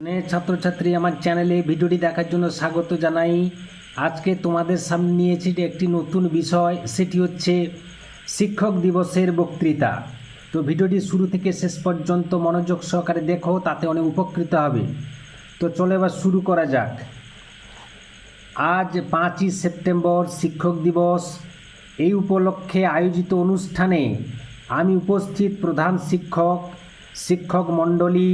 অনেক ছাত্রছাত্রী আমার চ্যানেলে ভিডিওটি দেখার জন্য স্বাগত জানাই। আজকে তোমাদের সামনে নিয়েছি একটি নতুন বিষয়, সেটি হচ্ছে শিক্ষক দিবসের বক্তৃতা। তো ভিডিওটি শুরু থেকে শেষ পর্যন্ত মনোযোগ সহকারে দেখো, তাতে অনেক উপকৃত হবে। তো চলো এবার শুরু করা যাক। আজ পাঁচই সেপ্টেম্বর শিক্ষক দিবস। এই উপলক্ষে আয়োজিত অনুষ্ঠানে আমি উপস্থিত প্রধান শিক্ষক শিক্ষক মণ্ডলী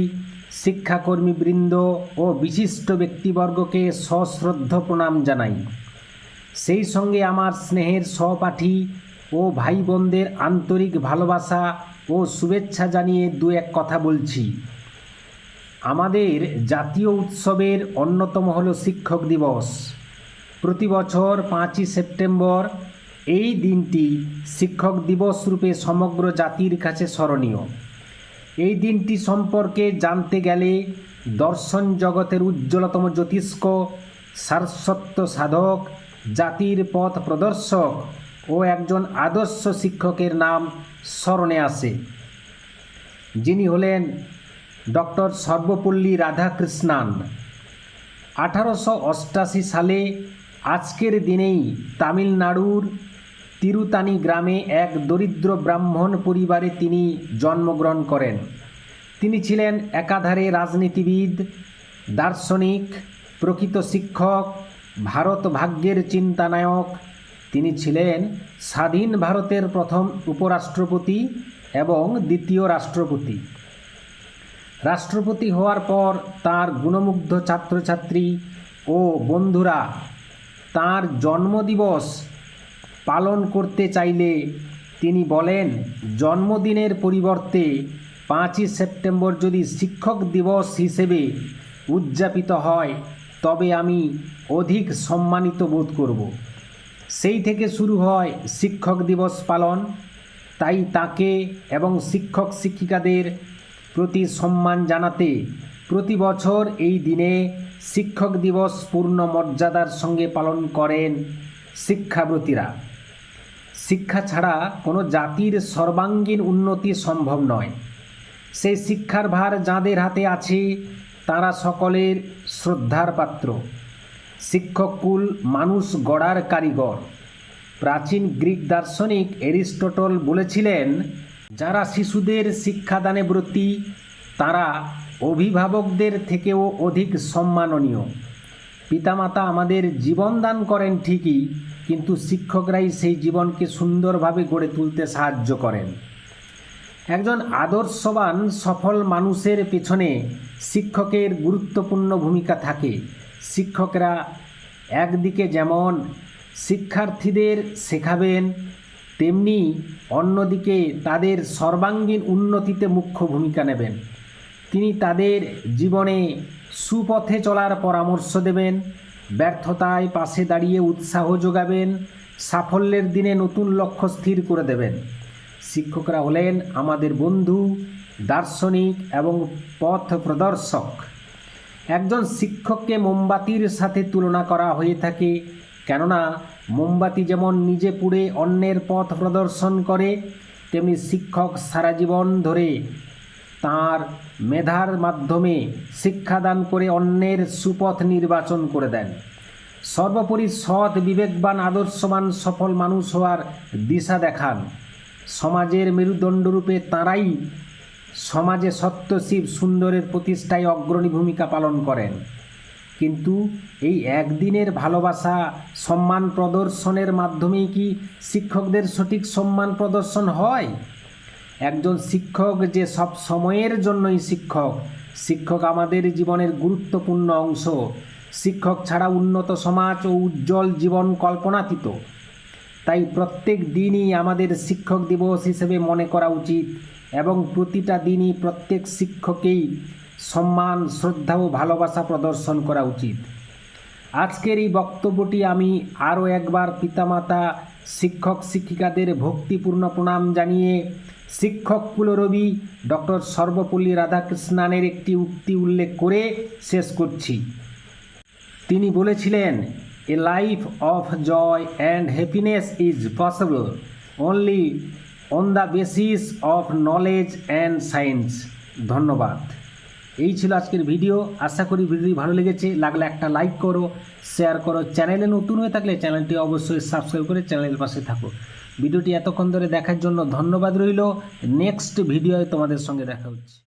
শিক্ষাকর্মীবৃন্দ ও বিশিষ্ট ব্যক্তিবর্গকে সশ্রদ্ধ প্রণাম জানাই। সেই সঙ্গে আমার স্নেহের সহপাঠী ও ভাই বোনদের আন্তরিক ভালোবাসা ও শুভেচ্ছা জানিয়ে দু এক কথা বলছি। আমাদের জাতীয় উৎসবের অন্যতম হলো শিক্ষক দিবস। প্রতি বছর পাঁচই সেপ্টেম্বর এই দিনটি শিক্ষক দিবস রূপে সমগ্র জাতির কাছে স্মরণীয়। এই দিনটি সম্পর্কে জানতে গেলে দর্শন জগতের উজ্জ্বলতম জ্যোতিষ্ক সারস্বত্ব সাধক, জাতির পথ প্রদর্শক ও একজন আদর্শ শিক্ষকের নাম স্মরণে আসে যিনি হলেন ডক্টর সর্বপল্লী রাধাকৃষ্ণান। আঠারোশো অষ্টাশি সালে আজকের দিনেই তামিলনাড়ুর তিরুতানি গ্রামে এক দরিদ্র ব্রাহ্মণ পরিবারে তিনি জন্মগ্রহণ করেন। তিনি ছিলেন একাধারে রাজনীতিবিদ, দার্শনিক, প্রকৃত শিক্ষক, ভারত ভাগ্যের চিন্তানায়ক। তিনি ছিলেন স্বাধীন ভারতের প্রথম উপরাষ্ট্রপতি এবং দ্বিতীয় রাষ্ট্রপতি। রাষ্ট্রপতি হওয়ার পর তার গুণমুগ্ধ ছাত্রছাত্রী ও বন্ধুরা তার জন্মদিবস পালন করতে চাইলে তিনি বলেন, জন্মদিনের পরিবর্তে পাঁচই সেপ্টেম্বর যদি শিক্ষক দিবস হিসেবে উদযাপিত হয়, তবে আমি অধিক সম্মানিত বোধ করব। সেই থেকে শুরু হয় শিক্ষক দিবস পালন। তাই তাকে এবং শিক্ষক শিক্ষিকাদের প্রতি সম্মান জানাতে প্রতি বছর এই দিনে শিক্ষক দিবস পূর্ণ মর্যাদার সঙ্গে পালন করেন শিক্ষাব্রতীরা শিক্ষা ছাড়া কোনো জাতির সর্বাঙ্গীন উন্নতি সম্ভব নয়। সেই শিক্ষার ভার যাঁদের হাতে আছে, তারা সকলের শ্রদ্ধার পাত্র। শিক্ষককুল মানুষ গড়ার কারিগর। প্রাচীন গ্রিক দার্শনিক এরিস্টটল বলেছিলেন, যারা শিশুদের শিক্ষাদানে ব্রতী, তারা অভিভাবকদের থেকেও অধিক সম্মাননীয়। পিতামাতা আমাদের জীবন দান করেন ঠিকই, কিন্তু শিক্ষকরাই সেই জীবনকে সুন্দরভাবে গড়ে তুলতে সাহায্য করেন। একজন আদর্শবান, সফল মানুষের পেছনে শিক্ষকের গুরুত্বপূর্ণ ভূমিকা থাকে। শিক্ষকরা একদিকে যেমন শিক্ষার্থীদের শেখাবেন, তেমনি অন্যদিকে তাদের সর্বাঙ্গীন উন্নতিতে মুখ্য ভূমিকা নেবেন। তিনি তাদের জীবনে সুপথে চলার পরামর্শ দেবেন, ব্যর্থতায় পাশে দাঁড়িয়ে উৎসাহ যোগাবেন, সাফল্যের দিনে নতুন লক্ষ্য স্থির করে দেবেন। শিক্ষকরা হলেন আমাদের বন্ধু, দার্শনিক এবং পথ প্রদর্শক। একজন শিক্ষককে মোমবাতির সাথে তুলনা করা হয়ে থাকে, কেননা মোমবাতি যেমন নিজে পুড়ে অন্যের পথ প্রদর্শন করে, তেমনি শিক্ষক সারা জীবন ধরে তার মেধার মাধ্যমে শিক্ষাদান করে অন্যের সুপথ নির্বাচন করে দেন। সর্বোপরি সৎ, বিবেকবান, আদর্শবান, সফল মানুষ হওয়ার দিশা দেখান। সমাজের মেরুদণ্ডরূপে তাঁরাই সমাজে সত্যশিব সুন্দরের প্রতিষ্ঠায় অগ্রণী ভূমিকা পালন করেন। কিন্তু এই একদিনের ভালোবাসা সম্মান প্রদর্শনের মাধ্যমেই কি শিক্ষকদের সঠিক সম্মান প্রদর্শন হয়? একজন শিক্ষক যে সব সময়ের জন্যই শিক্ষক শিক্ষক আমাদের জীবনের গুরুত্বপূর্ণ অংশ। শিক্ষক ছাড়া উন্নত সমাজ ও উজ্জ্বল জীবন কল্পনাতীত। তাই প্রত্যেক দিনই আমাদের শিক্ষক দিবস হিসেবে মনে করা উচিত এবং প্রতিটা দিনই প্রত্যেক শিক্ষকেই সম্মান, শ্রদ্ধা ও ভালোবাসা প্রদর্শন করা উচিত। আজকের এই বক্তব্যটি আমি আরও একবার পিতামাতা, শিক্ষক, শিক্ষিকাদের ভক্তিপূর্ণ প্রণাম জানিয়ে শিক্ষক কুলরবি ডক্টর সর্বপল্লী রাধাকৃষ্ণানের একটি উক্তি উল্লেখ করে শেষ করছি। তিনি বলেছিলেন, a life of joy and happiness is possible only on the basis of knowledge and science. ধন্যবাদ। এই ছিল আজকের ভিডিও। আশা করি ভিডিওটি ভালো লেগেছে। লাগলে একটা লাইক করো, শেয়ার করো। চ্যানেলে নতুন হয়ে থাকলে চ্যানেলটি অবশ্যই সাবস্ক্রাইব করে চ্যানেলের পাশে থাকো। ভিডিওটি এতক্ষণ ধরে দেখার জন্য ধন্যবাদ রইল। নেক্সট ভিডিওয় তোমাদের সঙ্গে দেখা হচ্ছে।